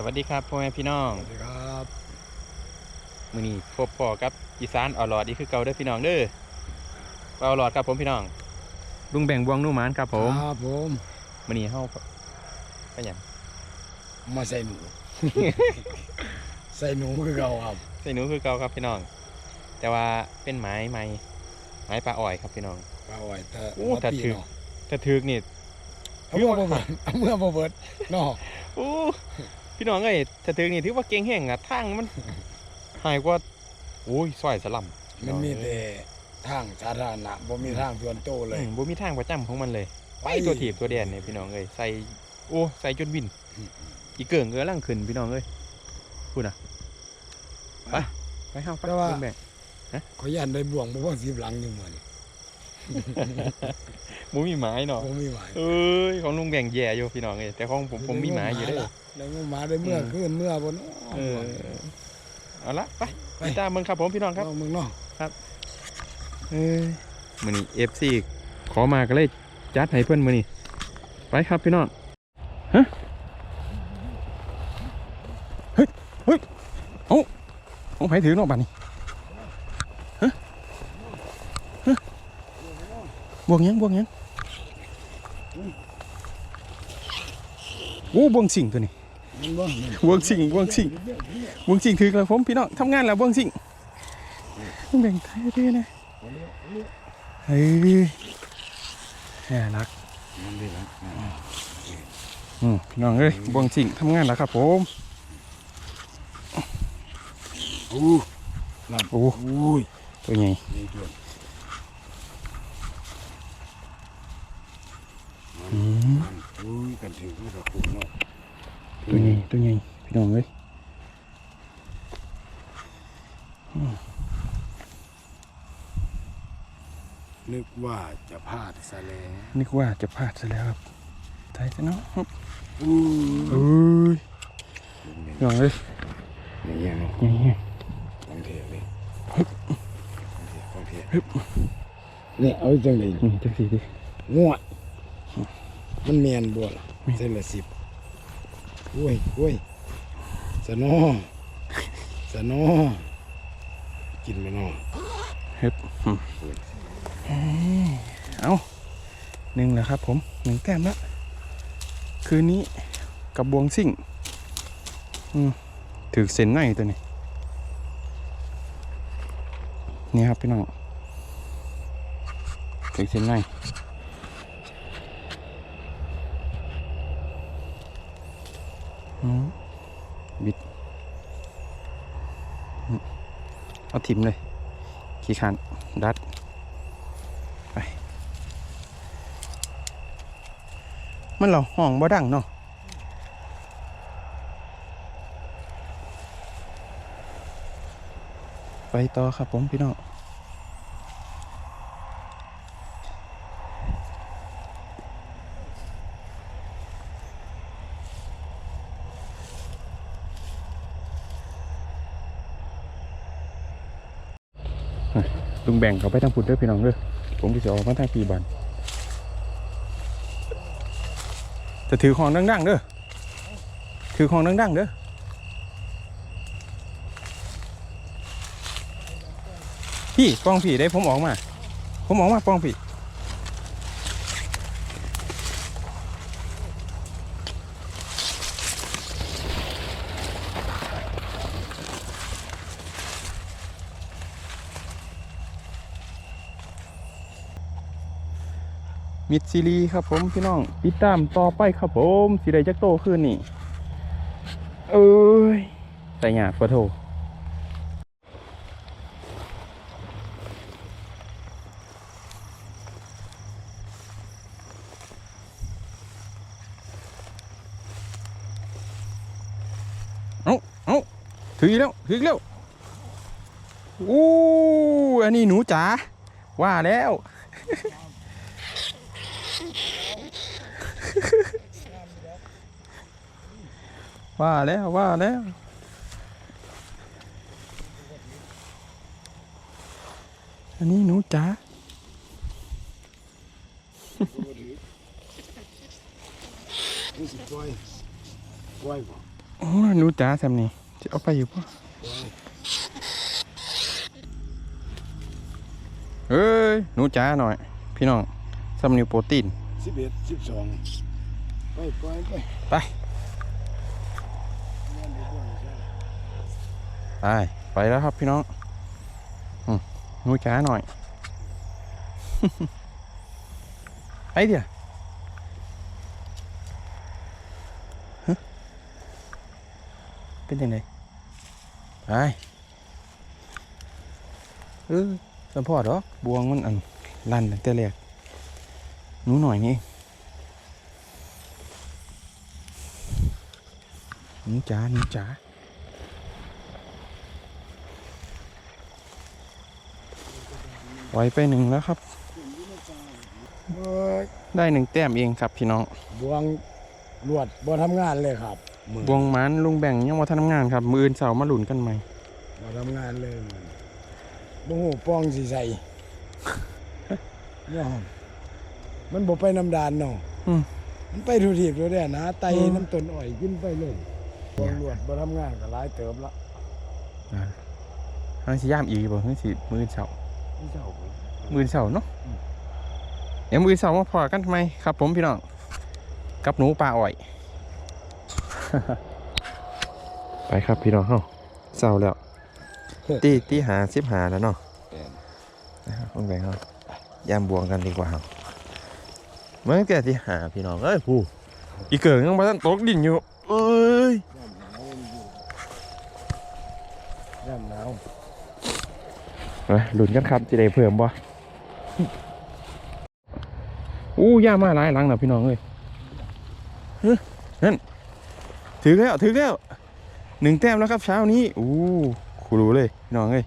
สวัสดีครับพ่อแม่พี่น้องสวัสดีครับมื้อนี้พบพ่อกับอีสานออลอดอีกคือเก่าเด้อพี่น้องเด้อออลอดครับผมพี่น้องลุงแบ่งบวงนุ่มหมานครับผมครับผมมื้อนี้เฮาไปหยังมาใส่หนูใส่หนูคือเราครับใส่หนูคือเก่าครับพี่น้อง แต่ว่าเป็นไม้ไม้ไม้ปลาอ้อยครับพี่น้องปลาอ้อยแต่โอ้ว่าถ้าปีถือเนาะถ้าถึกนี่เอาเมื่อบ่เบิดเอาเมื่อบ่เบิดเนาะโอ้ พี่น้องเอ้ยถ้าถึกนี่ถือว่าเก่งแห้งอะทางมันหายกว่าโอ้ยซอยสลัมมันมีแต่ทางสาธารณะบ่มีทางส่วนโตวเลยอืมบ่มีทางประจำของมันเลยไปไอ้ตัวถีบตัวแดนเนี่ยพี่น้องเอ้ยใส่โอ้ใส่จนวิน อีเกิ่งก็กำลังขึ้นพี่น้องเอ้ยพูดนะไปไปห้าไปลุงแบ่งขอยยันได้บ่วงบ่พอสิบหลังอยู่มื้อนี้ห มูมีหมายเนาะบ่มีหมายเอ้ยของลุงแบ่งแย่อยู่พี่น้องเอ้ยแต่ของผมผมมีหมายอยู่เด้อได้งูหมาได้เมื่ออืม คืนเมื่อบ่เนาะเออเอาละไปไปติดตามมึงครับผมพี่น้องครับ เอามึงเนาะเอ้ยมื้อนี้ FC ขอมาก็เลยจัดให้เพิ่นมื้อนี้ไปครับพี่น้องฮะเฮ้ยเฮ้ยเอ้าเอาไผถือเนาะบัดนี้ฮะฮะ บวงหยังบวงหยังโอ้บวงสิ่งตัวนี้มันบ่นี่บวงสิ่งบวงสิ่งบวงสิ่งถือแล้วผมพี่น้องทำงานแล้วบวงสิ่งต้องแบ่งไทยด้วยนะเฮ้ยแย่รักมันดีละอืมพี่น้องเอ้ยบวงสิ่งทำงานแล้วครับผมโอ้นั่นโอ้โอ้ยตัวใหญ่ นี่ด้วย อื มมันอุ้ยกันถือมันก็คุ้มเนาะตัวใหญ่ตัวใหญ่พี่น้องเอ้ยนึกว่าจะพลาดซะแล้วนึกว่าจะพลาดซะแล้วครับไทยซะเนาะอู้เอ้ยพี่น้องเอ้ยอย่างเงี้ยเนาะใหญ่ของเทเลยของเทเนี่ยเอาจังเลยๆนี่จังสีดิงวด มันเมียนบัวล่ะเส้นละสิบอุ้ยอุ้ยสนอสนอกินไปนอเฮ็บอืมเอาหนึ่งแล้วครับผมหนึ่งแต้มละคืนนี้กับบวงสิ่งอืมถือเส้นในตัวนี้นี่ครับพี่น้องถือเส้นในอืม บิด เอาถิ่มเลย ขี้ขานดัด ไป มันเราห้องบ่ดังเนาะไปต่อครับผมพี่น้อง ลุงแบ่งเขาไปทางพุ่นเด้อพี่น้องเด้อผมก็จะออกมาทางปีบันจะถือของดังๆเด้อถือของดังๆเด้อพี่ปองพี่ได้ผมออกมา ผมออกมาปองพี่ มิดซีรีครับผมพี่น้องติดตามต่อไปครับผมสิได้จักโตขึ้นนี่เอ้ยแต่หยาดปะโถเอาเอาถือแล้วถือแล้วอู้อันนี้หนูจ๋าว่าแล้ว ว่าแล้วว่าแล้วอันนี้หนูจ๋าโอ้หนูจ๋าแซมนี่จะเอาไปอยู่ปะเอ้ยหนูจ๋าหน่อย พี่น้องซัมนิวโปรตีนสิบเอ็ดสิบสองไปไปไป ไปไปแล้วครับพี่น้องอืมหนูจ๋าหน่อยไอเดียฮะเป็นยังไงไปเออสัมพอดหรอกบวงมันอันลันแต่แรกหนูหน่อยนี่หนูจ๋าหนูจ๋า ไว้ไปหนึ่งแล้วครับเอ้ยได้หนึ่งแต้มเองครับพี่น้องบวงลวดบ่ทำงานเลยครับมือบวงหมันลุงแบ่งยังว่าทำงานครับ มืออื่นเสาร์มาหลุนกันไหมบ่ทำงานเลยมันบ่ฮู้ป้องสิใส่ยอมมันบ่ไปน้ำดานเนาะอืมมันไปทุทีบตัวเด้นะไตอืมน้ำต้นอ้อยขึ้นไปเลยบวงลวดบ่ทำงานก็หลายเติบละฮังสิย่ามอีกบ่ฮังสิมืออื่นเสาร์ไม่เจ้าผมมืออื่นเสาร์เนาะอืมเดี๋ยวมืออื่นเสาร์มาพอกันทำไมครับ ผมพี่น้องกับหนูปลาอ่อย ไปครับพี่น้องเฮาเสาร์แล้วตีตีหาสิบหาแล้วเนาะนะครับลุงแบ่งเฮาย่ามบวงกันดีกว่าครับเมื่อแก่ที่หาพี่น้องเอ้ยผู้อีเกิงยังมาตั้งตกดินอยู่เอ้ยย่ำหนาว หลุนกันครับจะได้เพิ่มบ่อู้ย่ามาหลายหลังแล้วพี่น้องเอ้ยนั่นถือแล้วถือแล้วหนึ่งแต้มแล้วครับเช้านี้อู้ครูรู้เลยพี่น้องเอ้ย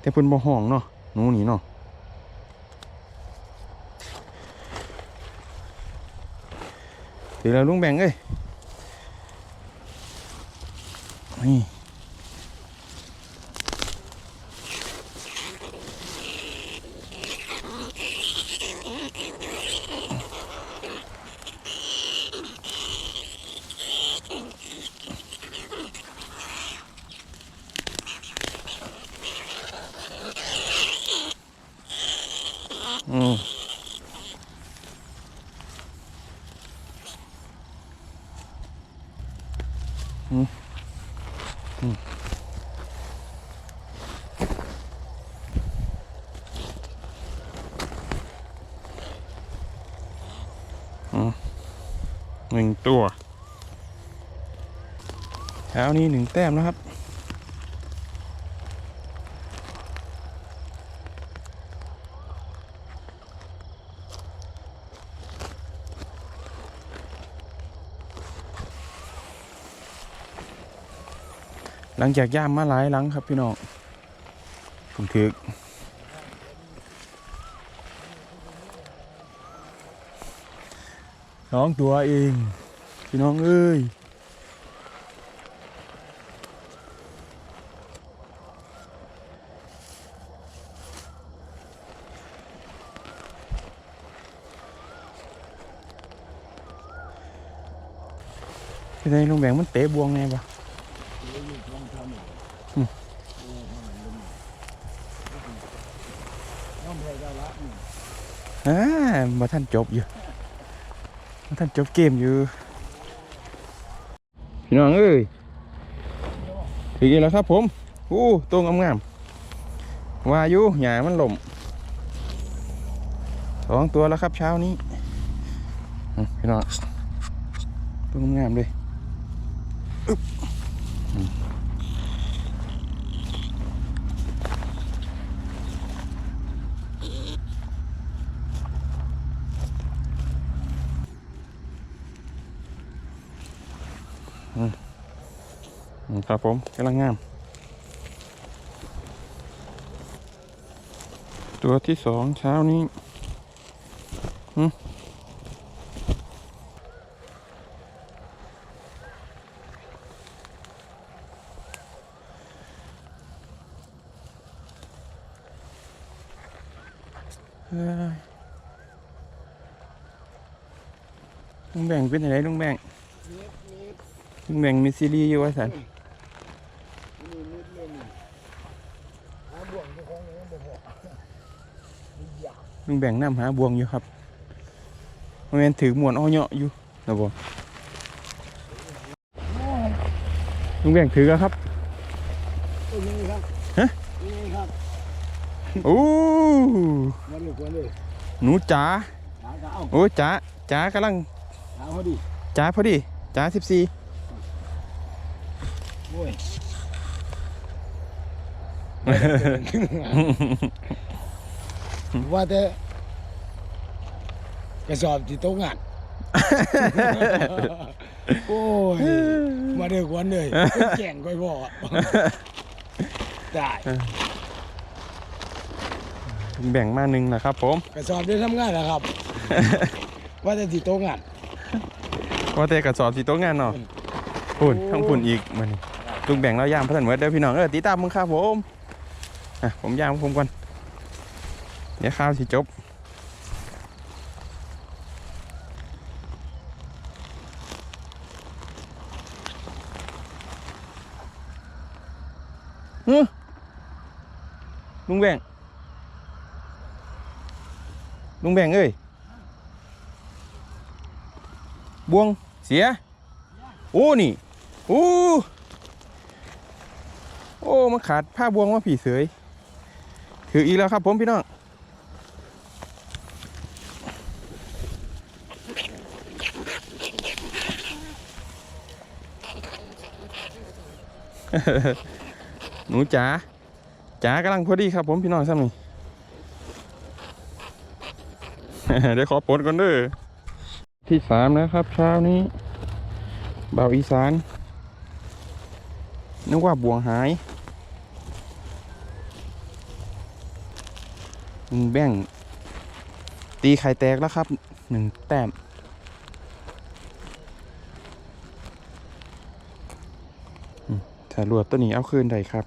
แต่เพิ่นบ่ห้องเนาะนูนี่เนาะถือแล้วลุงแบ่งเอ้ยนี่ หนึ่งตัวเช้านี้หนึ่งแต้มนะครับ หลังจากย่ามมาหลายหลังครับพี่น้องผมถือ น้องตัวเองพี่น้องเอ้ยที่ไหนลุงแบงมันเตะบวงไงปะน้ำไรได้ละนี่อ่ามาท่านจบอยู่ ท่านจบเกมอยู่พี่น้องเอ้ยถึงแล้วครับผมอู้ตัวงามๆวายุหยามันหล่มสองตัวแล้วครับเช้านี้พี่น้องตัวงามๆเลยอึ๊บ ครับผมกำลังงาม ตัวที่สองเช้านี้หืมเอ้ยลุงแบ่งเป็นอะไรลุงแบ่ง ลุงแบ่งมีซีรีส์อยู่ว่าสันนี่นิดเรื่องนี่หาบ่วงเจ้าของยังบ่พออยากลุงแบ่งน้ำหาบวงอยู่ครับมันเป็นถือหมวนอ้อเหยาะอยู่นะบ่ลุงแบ่งถือแล้วครับเอ้ยนี่ครับฮะนี่ครับโอ้มันเลยควรเลยหนูจ๋าหาก็เอาโอ้จ๋าจ๋ากำลังหาพอดีจ๋าพอดีจ๋าสิบสี่ โอ้ยว่าแต่กระสอบที่โต๊ะงานโอ้ย มาเดือกวันเลยแก่งก้อยบ่อได้ลุงแบ่งมาหนึ่งนะครับผม กระสอบได้ทำงานนะครับ ว่าแต่ที่โต๊ะงานว่าแต่กระสอบสีโต๊ะงานเนาะฝุ่นทั้งฝุ่นอีกมัน ลุงแบ่งแล้วย่ามพัฒนเหมือนเด้อพี่น้องเออตีตามมึงครับผมอะผมย่ามผมก่อนเดี๋ยวข้าวสิจบฮึลุงแบ่งลุงแบ่งเอ้ยบวงเสียโอ้นี่โอ้ โอ้มันขาดผ้าบวงมาผีเสยถืออีกแล้วครับผมพี่น้องหนูจ๋าจ๋ากำลังพอดีครับผมพี่น้องซ้ำนี่เดี๋ยวขอปลดก่อนเด้อที่สามนะครับ เช้านี้เบาอีสานนึกว่าบวงหายหนึ่ง แบ่ง ตีไข่แตกแล้วครับหนึ่งแต้มถ้ารวดตัวนี้เอาคืนได้ครับ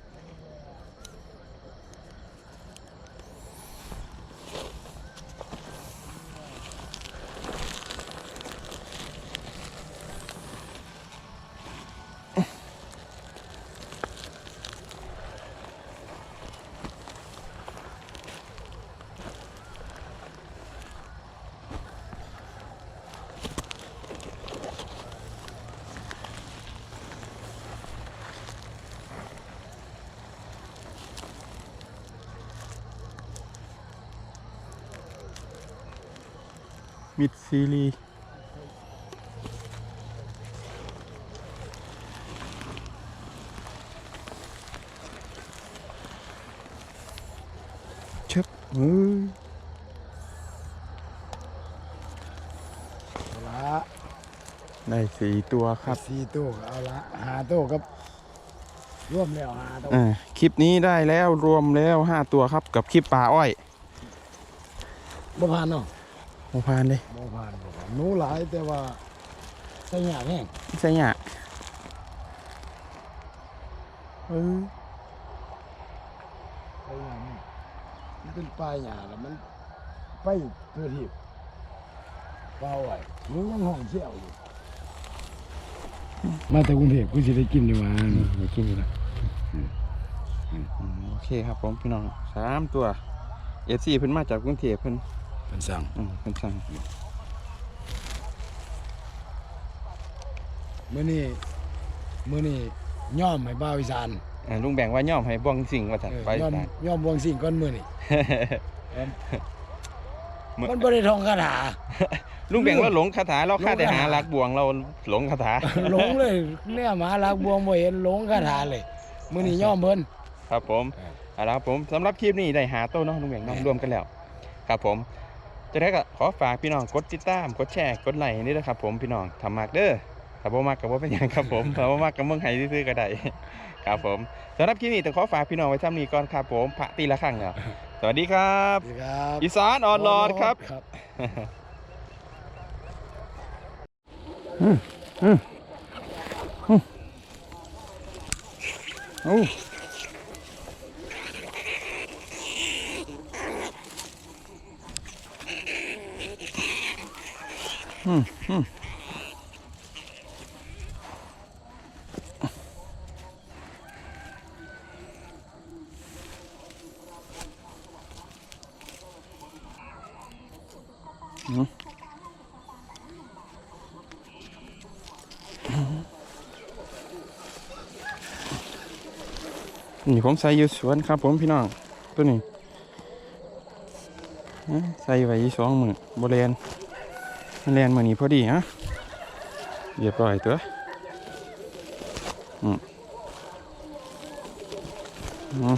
มิดซีรีส์เช็บเฮ้ยเอาละได้สี่ตัวครับสี่ตู้ก็เอาละหาตู้กับร่วมแล้วหาตู้อ่าคลิปนี้ได้แล้วรวมแล้วห้าตัวครับกับคลิปปลาอ้อย บ่ผ่านเนาะ โอพานเลยบ่ผ่านบ่ผ่านหนูหลายแต่ว่าใส่หยาแห้งใช่เนี่ยเออใส่หยาแห้งมันเป็นปลายหยาแล้วมันไปเพื่อที่เปล่าไว้หนูยังห้องเชี่ยวอยู่มาแต่กรุงเทพกูสิได้กินดีว่าไม่กินอยู่แล้วโอเคครับผมพี่น้องสามตัวเอฟซีเพิ่นมาจากกรุงเทพเพิ่น เป็นสั่งอืมเพิ่นสั่งมื้อนี้มื้อนี้ย่อมให้บ่าวอีสานอ่าลุงแบ่งว่าย่อมให้บ้องสิ่งว่าจัดเออไว้ย่อมตาย ย่อมบวงสิ่งก้อนมื้อนี้เมื่อ มันบ่ได้ท่องคาถา ลุงแบ่งว่าหลงคาถาเราคาได้หาหลงคาถาลักบวงเราหลงคาถา หลงเลยเนี่ยหมาลักบวงบ่เห็นหลงคาถาเลยมื้อนี้ย่อมเพิ่น ครับผมเออ เอาละครับผมสำหรับคลิปนี้ได้หาโต้เนาะลุงแบ่งเน้องรวมกันแล้ว ครับผม จะได้ก็ขอฝากพี่น้องกดติดตามกดแชร์กดไลค์นี่นะครับผมพี่น้องทำมากเด้อถ้าบ่มากก็บ่เป็นหยังครับผมถ้าบ่มากก็เมืองไห้ซื่อๆก็ได้ครับผมสำหรับคลิปนี้ต้องขอฝากพี่น้องไว้ซ้ำนี้ก่อนครับผมพระตีละครั้งเนาะสวัสดีครับสวัสดีครับอีสานออนลอดครับครับโอ้อืมอื นี่ผมใส่อยู่สวนครับผมพี่น้องตัวนี้ใส่ไว้สองมือนบริเวณ เรียนมือนี้พอดีฮะเรียบร้อยตัวอืมอืม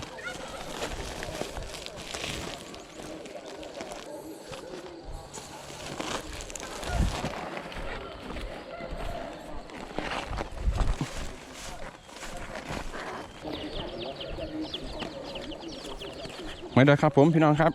มาเด้ครับผมพี่น้องครับ